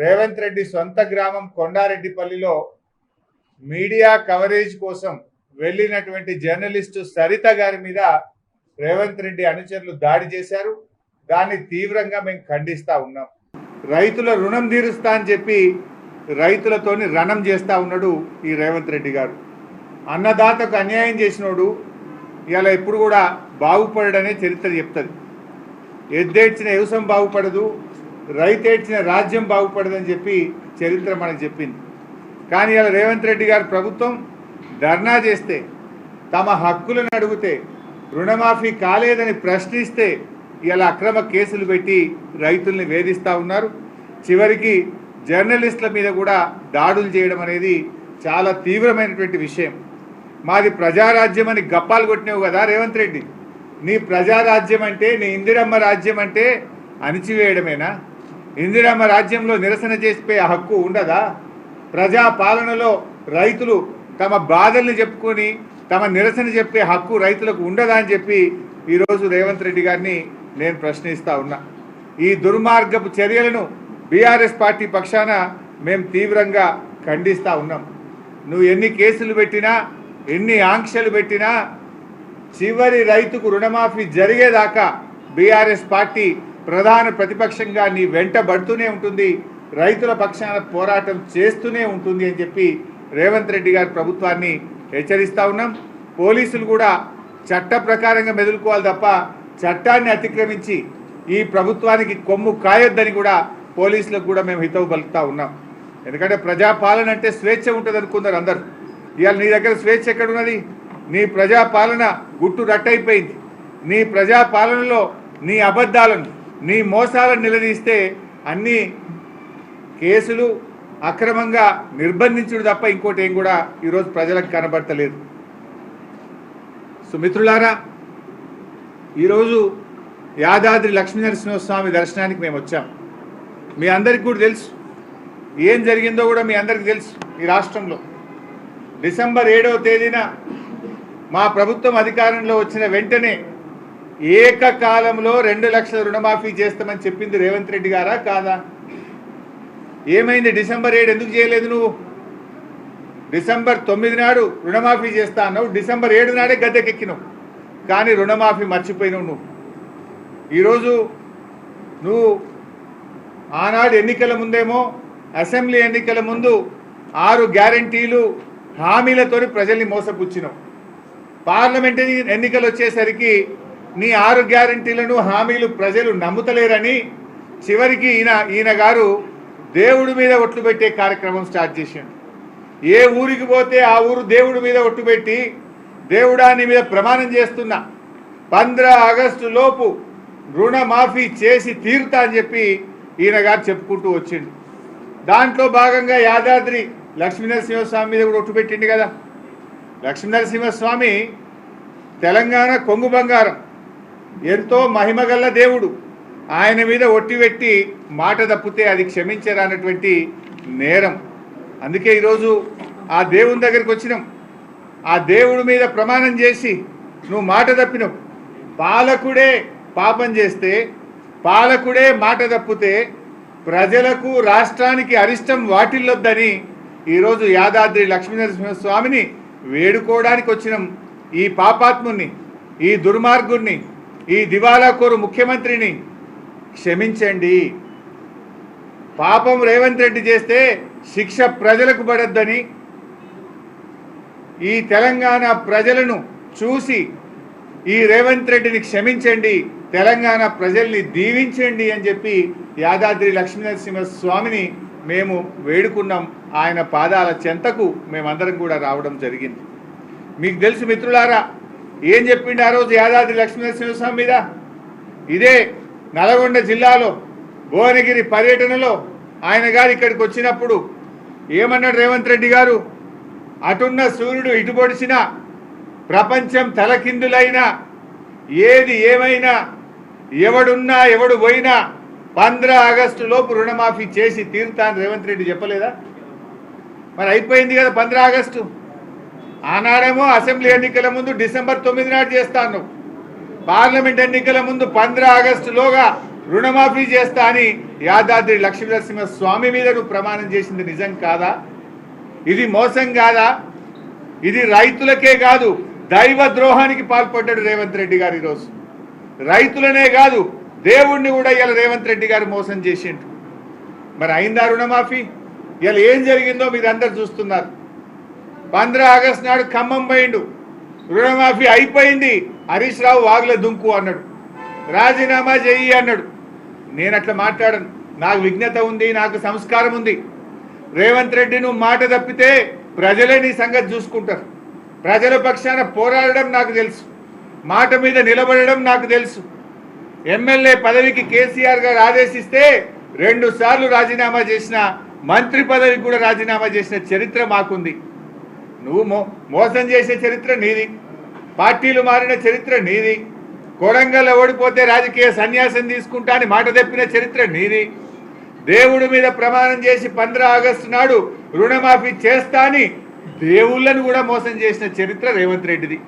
రేవంత్ రెడ్డి సొంత గ్రామం కొండారెడ్డిపల్లిలో media coverage కోసం వెళ్ళినటువంటి జర్నలిస్టు సరిత గారి మీద రేవంత్ రెడ్డి అనుచరులు దాడి చేశారు. దాన్ని తీవ్రంగా మేము ఖండిస్తా ఉన్నాం. రైతుల రుణం తీరుస్తా అని చెప్పి రైతులతోని రణం చేస్తా ఉన్నాడు ఈ రేవంత్ రెడ్డి గారు. అన్నదాతకు అన్యాయం చేసినోడు ఇలా ఎప్పుడు కూడా బాగుపడడనే చరిత్ర చెప్తుంది. ఎద్దేడ్చిన వ్యవసాయం బాగుపడదు. రైతేడ్చిన రాజ్యం బాగుపడదని చెప్పి చరిత్ర మనకు చెప్పింది. కానీ ఇలా రేవంత్ రెడ్డి గారు ప్రభుత్వం ధర్నా చేస్తే తమ హక్కులను అడిగితే రుణమాఫీ కాలేదని ప్రశ్నిస్తే ఇలా అక్రమ కేసులు పెట్టి రైతుల్ని వేధిస్తూ ఉన్నారు. చివరికి జర్నలిస్టుల మీద కూడా దాడులు చేయడం అనేది చాలా తీవ్రమైనటువంటి విషయం. మాది ప్రజారాజ్యం అని గప్పాలు కొట్టినావు కదా రేవంత్ రెడ్డి. నీ ప్రజారాజ్యం అంటే నీ ఇందిరమ్మ రాజ్యం అంటే అణిచివేయడమేనా? ఇందిరమ్మ రాజ్యంలో నిరసన చేసిపోయే హక్కు ఉండదా? ప్రజా పాలనలో రైతులు తమ బాధల్ని చెప్పుకొని తమ నిరసన చెప్పే హక్కు రైతులకు ఉండదా అని చెప్పి ఈరోజు రేవంత్ రెడ్డి గారిని నేను ప్రశ్నిస్తా ఉన్నా. ఈ దుర్మార్గపు చర్యలను బీఆర్ఎస్ పార్టీ పక్షాన మేము తీవ్రంగా ఖండిస్తా ఉన్నాం. నువ్వు ఎన్ని కేసులు పెట్టినా ఎన్ని ఆంక్షలు పెట్టినా చివరి రైతుకు రుణమాఫీ జరిగేదాకా బీఆర్ఎస్ పార్టీ ప్రధాన ప్రతిపక్షంగా నీ వెంట పడుతూనే ఉంటుంది రైతుల పక్షాన పోరాటం చేస్తూనే ఉంటుంది అని చెప్పి రేవంత్ రెడ్డి గారి ప్రభుత్వాన్ని హెచ్చరిస్తూ ఉన్నాం. పోలీసులు కూడా చట్ట ప్రకారంగా మెదులుకోవాలి తప్ప చట్టాన్ని అతిక్రమించి ఈ ప్రభుత్వానికి కొమ్ము కాయొద్దని కూడా పోలీసులకు కూడా మేము హితవు పలుకుతా ఉన్నాం. ఎందుకంటే ప్రజాపాలన అంటే స్వేచ్ఛ ఉంటుంది అనుకున్నారు అందరు. ఇవాళ నీ దగ్గర స్వేచ్ఛ ఎక్కడున్నది? నీ ప్రజాపాలన గుట్టు రట్టయిపోయింది. నీ ప్రజాపాలనలో నీ అబద్ధాలను నీ మోసాలను నిలదీస్తే అన్ని కేసులు అక్రమంగా నిర్బంధించుడు తప్ప ఇంకోటి ఏం కూడా ఈరోజు ప్రజలకు కనబడతలేదు. సుమిత్రులారా ఈరోజు యాదాద్రి లక్ష్మీనరసింహస్వామి దర్శనానికి మేము వచ్చాం. మీ అందరికీ కూడా తెలుసు. ఏం జరిగిందో కూడా మీ అందరికీ తెలుసు ఈ రాష్ట్రంలో. డిసెంబర్ ఏడవ తేదీన మా ప్రభుత్వం అధికారంలో వచ్చిన వెంటనే ఏకకాలంలో రెండు లక్షల రుణమాఫీ చేస్తామని చెప్పింది రేవంత్ రెడ్డి గారా కాదా? ఏమైంది? డిసెంబర్ ఏడు ఎందుకు చేయలేదు నువ్వు? డిసెంబర్ తొమ్మిది నాడు రుణమాఫీ చేస్తా అన్నావు. డిసెంబర్ ఏడు నాడే గద్దెకెక్కినావు. కానీ రుణమాఫీ మర్చిపోయినావు నువ్వు. ఈరోజు నువ్వు ఆనాడు ఎన్నికల ముందేమో అసెంబ్లీ ఎన్నికల ముందు ఆరు గ్యారంటీలు హామీలతోని ప్రజల్ని మోసపుచ్చినావు. పార్లమెంటరీ ఎన్నికలు వచ్చేసరికి నీ ఆరు గ్యారంటీలను హామీలు ప్రజలు నమ్ముతలేరని చివరికి ఈయన ఈయన గారు దేవుడి మీద ఒట్లు పెట్టే కార్యక్రమం స్టార్ట్ చేసిండు. ఏ ఊరికి పోతే ఆ ఊరు దేవుడి మీద ఒట్టు పెట్టి దేవుడా నీ మీద ప్రమాణం చేస్తున్నా పంద్ర ఆగస్టు లోపు రుణమాఫీ చేసి తీరుతా అని చెప్పి ఈయన గారు చెప్పుకుంటూ వచ్చిండు. దాంట్లో భాగంగా యాదాద్రి లక్ష్మీనరసింహస్వామి మీద కూడా ఒట్టు పెట్టిండు కదా. లక్ష్మీనరసింహస్వామి తెలంగాణ కొంగు బంగారం. ఎంతో మహిమగల్ల దేవుడు. ఆయన మీద ఒట్టి పెట్టి మాట తప్పితే అది క్షమించరానటువంటి నేరం. అందుకే ఈరోజు ఆ దేవుని దగ్గరికి వచ్చినాం. ఆ దేవుడి మీద ప్రమాణం చేసి నువ్వు మాట తప్పినావు. పాలకుడే పాపం చేస్తే పాలకుడే మాట తప్పితే ప్రజలకు రాష్ట్రానికి అరిష్టం వాటిల్లొద్దని ఈరోజు యాదాద్రి లక్ష్మీనరసింహస్వామిని వేడుకోవడానికి వచ్చినాం. ఈ పాపాత్ముని ఈ దుర్మార్గుణ్ణి ఈ దివాలాకోరు ముఖ్యమంత్రిని క్షమించండి. పాపం రేవంత్ రెడ్డి చేస్తే శిక్ష ప్రజలకు పడద్దని ఈ తెలంగాణ ప్రజలను చూసి ఈ రేవంత్ రెడ్డిని క్షమించండి తెలంగాణ ప్రజల్ని దీవించండి అని చెప్పి యాదాద్రి లక్ష్మీనరసింహ స్వామిని మేము వేడుకున్నాం. ఆయన పాదాల చెంతకు మేమందరం కూడా రావడం జరిగింది. మీకు తెలుసు మిత్రులారా ఏం చెప్పిండు ఆ రోజు యాదాద్రి లక్ష్మీనరసింహస్వామి మీద? ఇదే నల్గొండ జిల్లాలో భువనగిరి పర్యటనలో ఆయన గారు ఇక్కడికి వచ్చినప్పుడు ఏమన్నాడు రేవంత్ రెడ్డి గారు? అటున్న సూర్యుడు ఇటుపొడిచిన ప్రపంచం తలకిందులైనా ఏది ఏమైనా ఎవడున్నా ఎవడు పోయినా పంద్ర ఆగస్టు లోపు రుణమాఫీ చేసి తీరుతాను రేవంత్ రెడ్డి చెప్పలేదా? మరి అయిపోయింది కదా పంద్ర ఆగస్టు. ఆనాడేమో అసెంబ్లీ ఎన్నికల ముందు డిసెంబర్ తొమ్మిది నాడు చేస్తాను. పార్లమెంట్ ఎన్నికల ముందు పంద్ర ఆగస్టులోగా రుణమాఫీ చేస్తా అని యాదాద్రి లక్ష్మీనరసింహ స్వామి మీద నువ్వు ప్రమాణం చేసింది నిజం కాదా? ఇది మోసం కాదా? ఇది రైతులకే కాదు దైవ ద్రోహానికి పాల్పడ్డాడు రేవంత్ రెడ్డి గారు ఈరోజు. రైతులనే కాదు దేవుణ్ణి కూడా ఇలా రేవంత్ రెడ్డి గారు మోసం చేసిండు. మరి అయిందా రుణమాఫీ? ఇలా ఏం జరిగిందో మీరు అందరు చూస్తున్నారు. పంద్రా ఆగస్టు నాడు ఖమ్మం పోయిండు. రుణమాఫీ అయిపోయింది. హరీష్ రావు వాగుల దుంకు అన్నాడు. రాజీనామా చెయ్యి అన్నాడు. నేను అట్లా మాట్లాడను. నాకు విజ్ఞత ఉంది నాకు సంస్కారం ఉంది. రేవంత్ రెడ్డి నువ్వు మాట తప్పితే ప్రజలే నీ సంగతి చూసుకుంటారు. ప్రజల పక్షాన పోరాడడం నాకు తెలుసు. మాట మీద నిలబడడం నాకు తెలుసు. ఎమ్మెల్యే పదవికి కేసీఆర్ గారు ఆదేశిస్తే రెండు సార్లు రాజీనామా చేసిన మంత్రి పదవికి కూడా రాజీనామా చేసిన చరిత్ర మాకుంది. నువ్వు మో మోసం చేసే చరిత్ర నీది. పార్టీలు మారిన చరిత్ర నీది. కొడంగల్ ఓడిపోతే రాజకీయ సన్యాసం తీసుకుంటా అని మాట తెప్పిన చరిత్ర నీది. దేవుడి మీద ప్రమాణం చేసి పంద్రా ఆగస్టు నాడు రుణమాఫీ చేస్తా అని దేవుళ్ళను కూడా మోసం చేసిన చరిత్ర రేవంత్ రెడ్డిది.